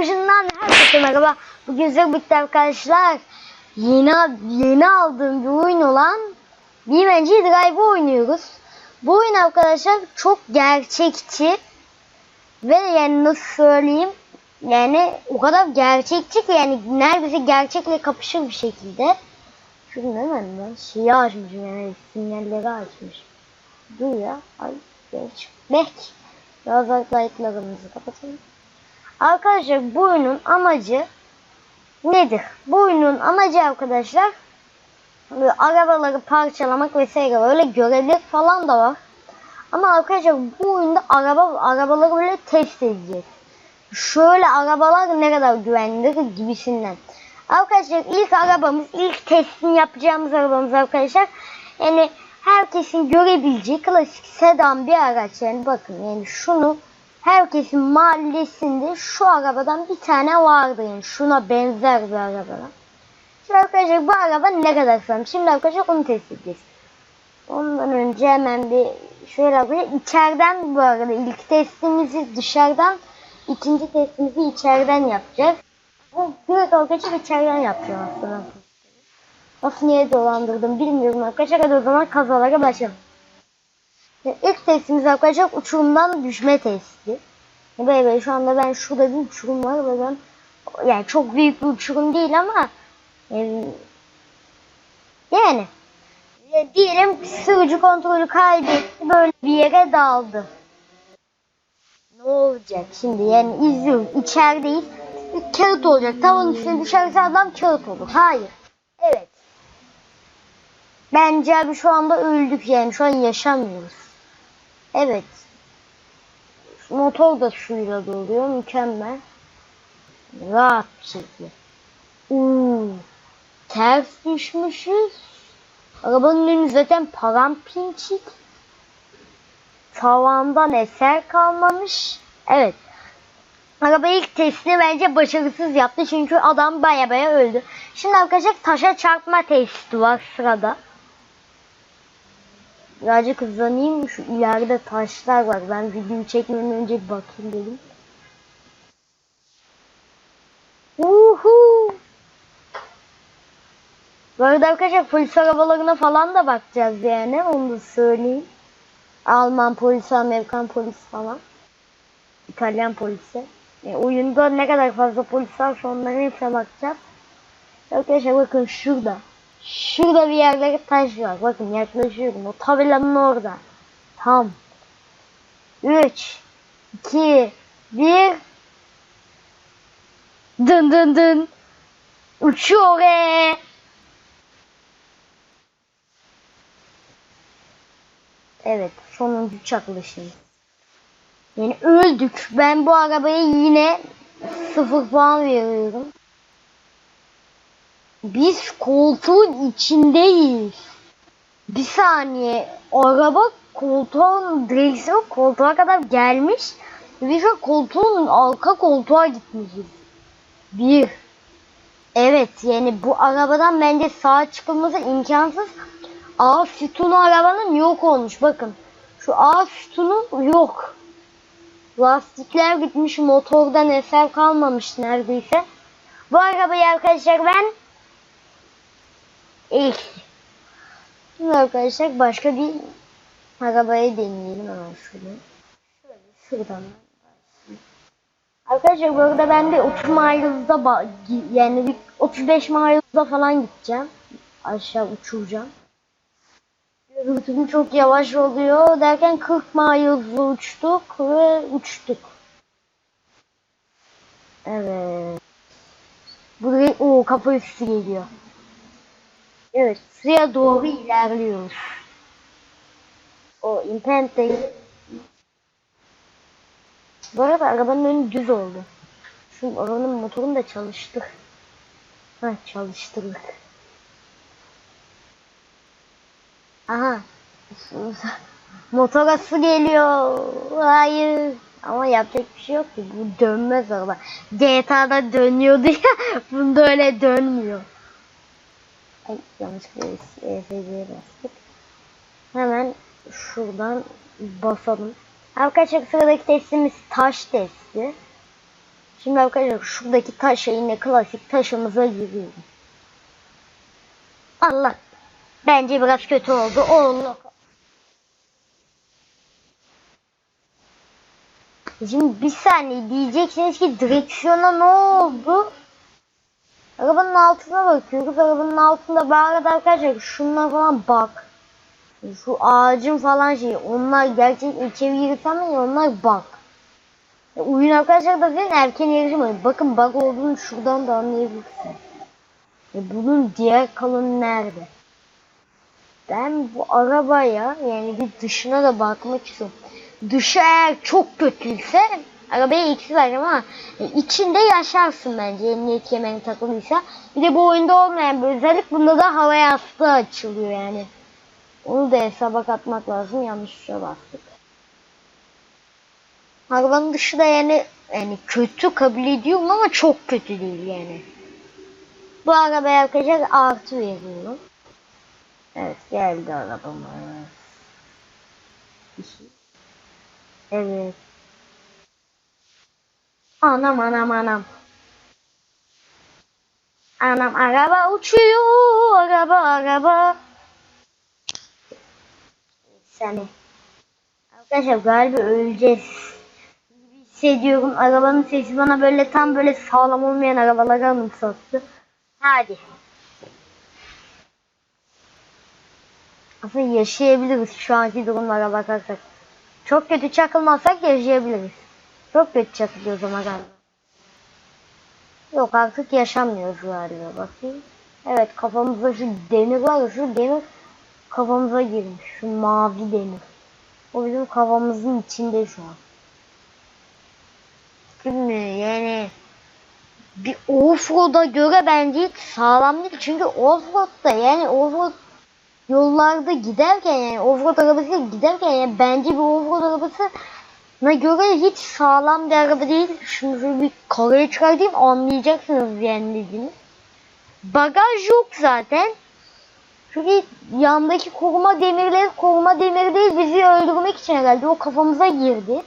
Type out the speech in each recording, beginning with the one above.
Yarışından herkese merhaba. Bugün size birlikte arkadaşlar yeni yeni aldığım bir oyun olan BeamNG Drive oynuyoruz. Bu oyun arkadaşlar çok gerçekçi ve yani nasıl söyleyeyim yani o kadar gerçekçi ki yani neredeyse gerçekle kapışır bir şekilde. Şunu hemen ben şeyi açmışım yani sinyalleri açmış. Dur ya. Ay geç. Bek. Biraz like'larımızı kapatalım. Arkadaşlar bu oyunun amacı nedir? Bu oyunun amacı arkadaşlar böyle arabaları parçalamak vesaire öyle görevler falan da var. Ama arkadaşlar bu oyunda araba arabaları böyle test edeceğiz. Şöyle arabalar ne kadar güvenilir gibisinden. Arkadaşlar ilk arabamız, ilk testini yapacağımız arabamız arkadaşlar. Yani herkesin görebileceği klasik sedan bir araç. Yani bakın yani şunu herkesin mahallesinde şu arabadan bir tane vardı yani şuna benzer bir arabadan. Şimdi arkadaşlar bu araba ne kadar sağlam. Şimdi arkadaşlar onu test edeceğiz. Ondan önce hemen bir şöyle arkadaşlar içeriden bu arada ilk testimizi dışarıdan ikinci testimizi içeriden yapacağız. Bu direkt arkadaşlar içeriden yapacağım aslında. Nasıl niye dolandırdım bilmiyorum arkadaşlar. Hadi o zaman kazalara başlayalım. İlk testimiz arkadaşlar uçurumdan düşme testi. Böyle böyle şu anda ben şurada bir uçurum var ve ben yani çok büyük bir uçurum değil ama yani, diyelim sürücü kontrolü kaybetti böyle bir yere daldı. Ne olacak şimdi yani izliyoruz içerideyiz kağıt olacak tavanın üstüne düşerse adam kağıt olur. Hayır. Evet. Bence abi şu anda öldük yani şu an yaşamıyoruz. Evet. Motor da suyla doluyor. Mükemmel. Rahat bir şekilde. Uuu. Ters düşmüşüz. Arabanın önü zaten parampinçik. Tavandan eser kalmamış. Evet. Araba ilk testini bence başarısız yaptı. Çünkü adam baya baya öldü. Şimdi arkadaşlar taşa çarpma testi var sırada. Birazcık hızlanayım. Şu ileride taşlar var. Ben videoyu çekmeden önce bir bakayım dedim. Uhu. Bu arada arkadaşlar polis arabalarına falan da bakacağız yani. Onu da söyleyeyim. Alman polisi, Amerikan polisi falan. İtalyan polisi. E, oyunda ne kadar fazla polis var onların hepsine bakacağız. Arkadaşlar bakın şurada. Şurada bir yerde taş var. Bakın yaklaşıyorum. O tabelanın orada. Tam. 3 2 1 Dın dın dın. Uçuyor be. Evet, sonuncu çakılışım. Yani öldük. Ben bu arabaya yine sıfır puan veriyorum. Biz koltuğun içindeyiz. Bir saniye. Araba koltuğun direksiyon koltuğa kadar gelmiş. Ve şu koltuğun arka koltuğa gitmişiz. Bir. Evet yani bu arabadan bence sağa çıkılması imkansız. A sütunu arabanın yok olmuş. Bakın. Şu A sütunu yok. Lastikler gitmiş. Motordan eser kalmamış neredeyse. Bu arabayı arkadaşlar ben ilk Şimdi arkadaşlar başka bir arabayı deneyelim hemen şöyle. Şöyle şuradan Arkadaşlar bu arada ben bir 30 mile'da yani bir 35 mile'da falan gideceğim. Aşağı uçuracağım. Rütüm çok yavaş oluyor derken 40 mile'da uçtuk ve uçtuk. Evet. Buraya o kafa üstü geliyor. Evet, suya doğru ilerliyoruz. O internette Bu arada arabanın önü düz oldu. Şu arabanın motorunu da çalıştık. Ha çalıştırdık. Aha. Motora su geliyor. Hayır. Ama yapacak bir şey yok ki. Bu dönmez araba. GTA'da dönüyordu ya. Bunda öyle dönmüyor. Ay yanlışlıkla ESC'ye bastık. Hemen şuradan basalım. Arkadaşlar sıradaki testimiz taş testi. Şimdi arkadaşlar şuradaki taşa yine klasik taşımıza giriyorum. Allah. Bence biraz kötü oldu. Allah. Şimdi bir saniye diyeceksiniz ki direksiyona ne oldu? Arabanın altına bakıyoruz. Arabanın altında bu arkadaşlar şunlar falan bak. Şu ağacın falan şey. Onlar gerçek içeri girsem ya onlar bak. Ya oyun arkadaşlar da senin erken yarışmayın. Bakın bug olduğunu şuradan da anlayabilirsin. Ya bunun diğer kalanı nerede? Ben bu arabaya yani bir dışına da bakmak istiyorum. Dışı eğer çok kötüyse arabaya eksi vereceğim ama içinde yaşarsın bence emniyet kemeri takılıysa. Bir de bu oyunda olmayan bir özellik bunda da hava yastığı açılıyor yani. Onu da hesaba katmak lazım. Yanlış tuşa bastık. Arabanın dışı da yani yani kötü kabul ediyorum ama çok kötü değil yani. Bu arabaya arkadaşlar artı veriyorum. Evet geldi arabamız. Evet. Anam anam anam. Anam araba uçuyor. Araba araba. Seni. Arkadaşlar galiba öleceğiz. Gibi hissediyorum. Arabanın sesi bana böyle tam böyle sağlam olmayan arabaları anımsattı. Hadi. Aslında yaşayabiliriz şu anki durumlara bakarsak. Çok kötü çakılmazsak yaşayabiliriz. Çok kötü çakılıyoruz ama galiba. Yok artık yaşamıyoruz galiba bakayım. Evet kafamızda şu demir var ya şu demir kafamıza girmiş. Şu mavi demir. O bizim kafamızın içinde şu an. Şimdi yani bir offroad'a göre bence hiç sağlam değil. Çünkü offroad'da yani offroad yollarda giderken yani offroad arabasıyla giderken yani bence bir offroad arabasına göre hiç sağlam bir araba değil. Şöyle bir karaya çıkartayım anlayacaksınız yani dediğini. Bagaj yok zaten. Çünkü yandaki koruma demirleri koruma demiri değil bizi öldürmek için herhalde o kafamıza girdi.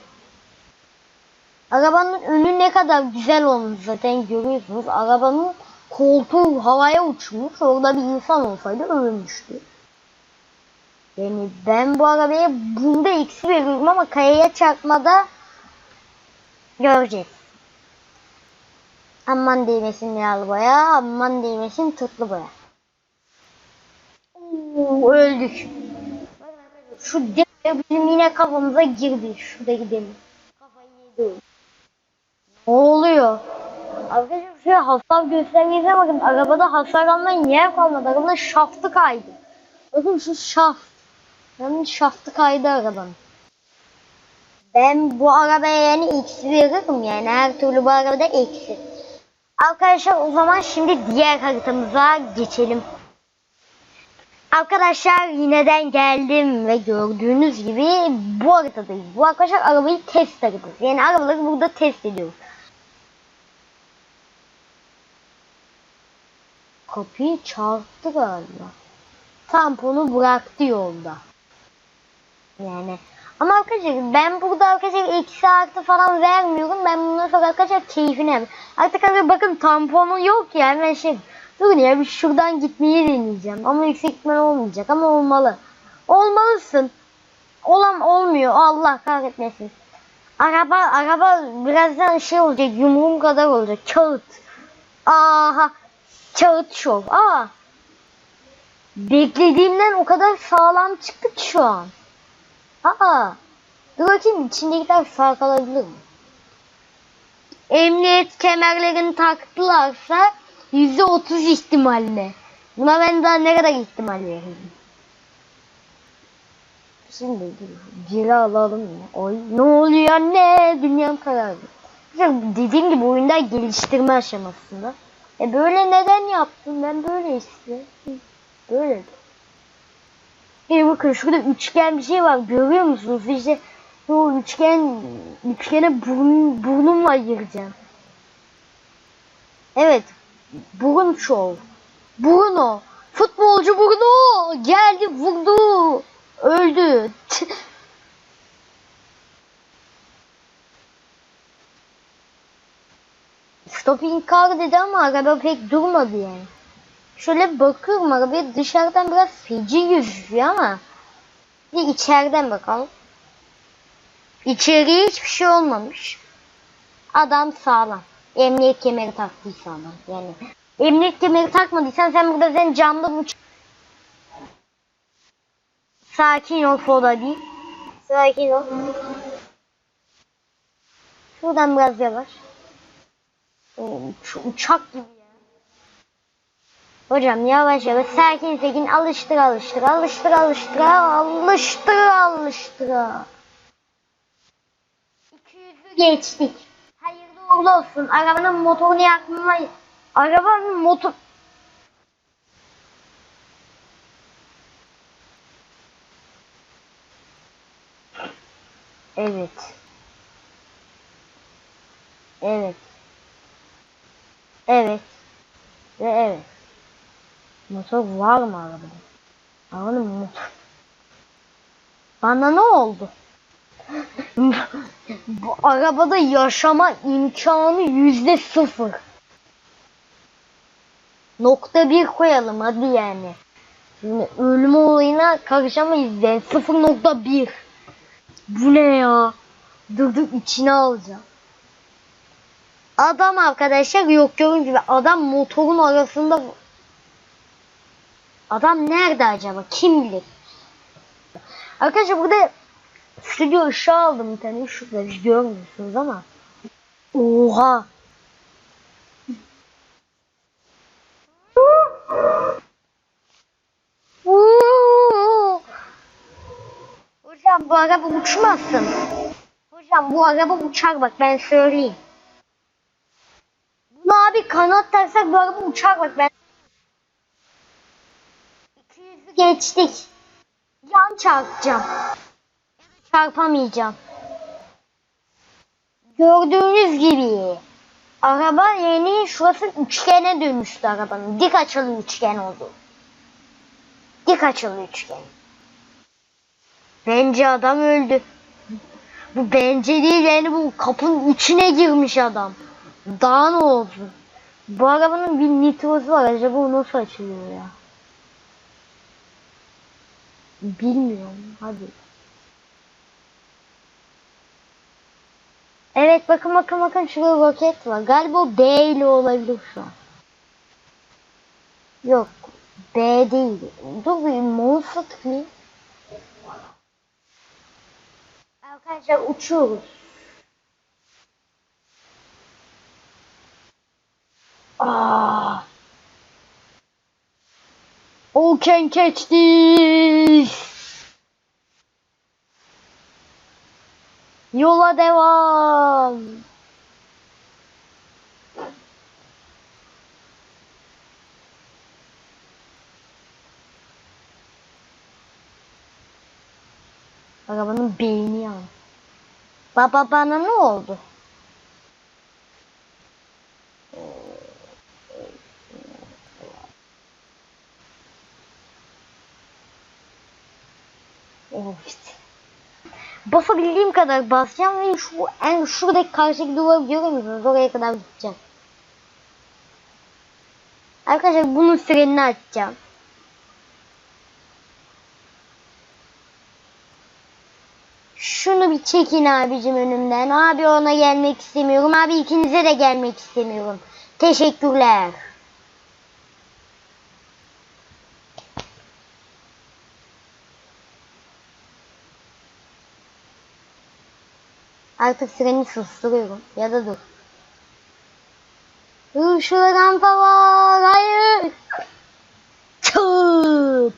Arabanın önü ne kadar güzel olmuş zaten görüyorsunuz. Arabanın koltuğu havaya uçmuş. Orada bir insan olsaydı ölmüştü. Yani ben bu arabaya bunda eksi veriyorum ama kayaya çarpmada göreceğiz. Aman değmesin yağlı boya, aman değmesin tırtlı boya. Oo, öldük. Şu demir bizim yine kafamıza girdi. Şuradaki demir. Kafayı yedi. Ne oluyor? Arkadaşlar şuraya hasar göstergesine bakın. Arabada hasar almayan yer kalmadı. Arabada şaftı kaydı. Bakın şu şaft. Yani şaftı kaydı arabanın. Ben bu arabaya yani eksi veririm yani her türlü bu arabada eksi. Arkadaşlar o zaman şimdi diğer haritamıza geçelim. Arkadaşlar yineden geldim ve gördüğünüz gibi bu haritadayız. Bu arkadaşlar arabayı test haritası. Yani arabaları burada test ediyoruz. Kapıyı çarptı galiba. Tamponu bıraktı yolda. Yani ama arkadaşlar ben burada arkadaşlar eksi artı falan vermiyorum. Ben bundan sonra arkadaşlar keyfine. Artık arkadaşlar bakın tamponu yok yani ben şey Durun ya bir şuradan gitmeyi deneyeceğim. Ama yüksek ihtimal olmayacak ama olmalı. Olmalısın. Olan olmuyor. Allah kahretmesin. Araba araba birazdan şey olacak. Yumruğum kadar olacak. Kağıt. Aha. Kağıt şov. Aa. Beklediğimden o kadar sağlam çıktı ki şu an. Aa. Dur bakayım içindekiler fark alabilir mi? Emniyet kemerlerini taktılarsa Yüzde otuz ihtimalle. Buna ben daha ne kadar ihtimal veririm? Şimdi geri alalım ya. Oy ne oluyor anne? Dünyam karardı. Dediğim gibi oyunda geliştirme aşamasında. E böyle neden yaptım? Ben böyle işte. Böyle. E bakın şurada üçgen bir şey var. Görüyor musunuz? İşte o üçgen üçgene burun, burnumla gireceğim. Evet Burun şov. Bruno. Futbolcu Bruno. Geldi vurdu. Öldü. stopping car dedi ama araba pek durmadı yani. Şöyle bakıyorum arabaya dışarıdan biraz feci gözüküyor ama bir içeriden bakalım. İçeriye hiçbir şey olmamış. Adam sağlam. Emniyet kemeri taktıysa ama yani. Emniyet kemeri takmadıysan sen burada sen camda uç. Sakin ol Foda değil. Sakin ol. Şuradan biraz yavaş. Uç- uçak gibi. Hocam yavaş yavaş sakin sakin alıştır alıştır alıştır alıştır alıştır alıştır. 200'ü geçtik. Hayırlı uğurlu olsun. Arabanın motorunu yakmayı. Arabanın motor... Evet. Evet. Evet. Motor var mı arabada? Arabanın motor. Bana ne oldu? Bu arabada yaşama imkanı yüzde sıfır. Nokta bir koyalım hadi yani. Şimdi ölüm olayına karışamayız nokta bir. Bu ne ya? Dur içine alacağım. Adam arkadaşlar yok görün gibi adam motorun arasında Adam nerede acaba? Kim bilir? Arkadaşlar burada stüdyo ışığı aldım bir tane. Şurada hiç görmüyorsunuz ama. Oha. Hocam bu araba uçmasın. Hocam bu araba uçar bak ben söyleyeyim. Buna abi kanat taksak bu araba uçar bak ben. 200'ü geçtik. Yan çarpacağım. Çarpamayacağım. Gördüğünüz gibi araba yeni şurası üçgene dönüştü arabanın. Dik açılı üçgen oldu. Dik açılı üçgen. Bence adam öldü. Bu bence değil yani bu kapının içine girmiş adam. Daha ne olsun? Bu arabanın bir nitrosu var. Acaba o nasıl açılıyor ya? Bilmiyorum. Hadi. Evet bakın bakın bakın şurada roket var. Galiba B ile olabilir şu an. Yok. B değil. Dur bir mouse'a tıklayayım. Arkadaşlar uçuyoruz. Aa. Oh can catch. Yola devam. Arabanın beyni ya. Baba bana ne oldu? Basabildiğim kadar basacağım ve şu en şuradaki karşıdaki duvarı görüyor musunuz? Oraya kadar gideceğim. Arkadaşlar bunun frenini açacağım. Şunu bir çekin abicim önümden. Abi ona gelmek istemiyorum. Abi ikinize de gelmek istemiyorum. Teşekkürler. Artık freni susturuyorum. Ya da dur. Dur şurada rampa var. Hayır. Tut.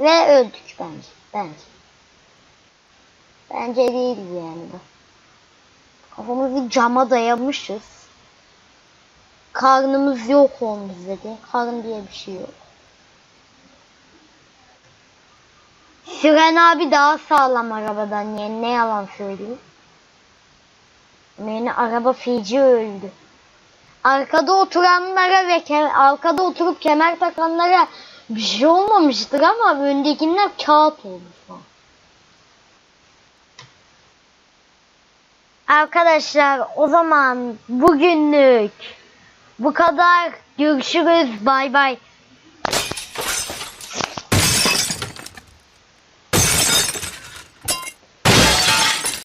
Ve öldük bence. Bence. Bence değil yani bu. Kafamızı cama dayamışız. Karnımız yok olmuş dedi. Karın diye bir şey yok. Süren abi daha sağlam arabadan yani ne yalan söyleyeyim. Yani araba feci öldü. Arkada oturanlara ve arkada oturup kemer takanlara bir şey olmamıştır ama öndekiler kağıt an. Arkadaşlar o zaman bugünlük bu kadar. Görüşürüz. Bay bay.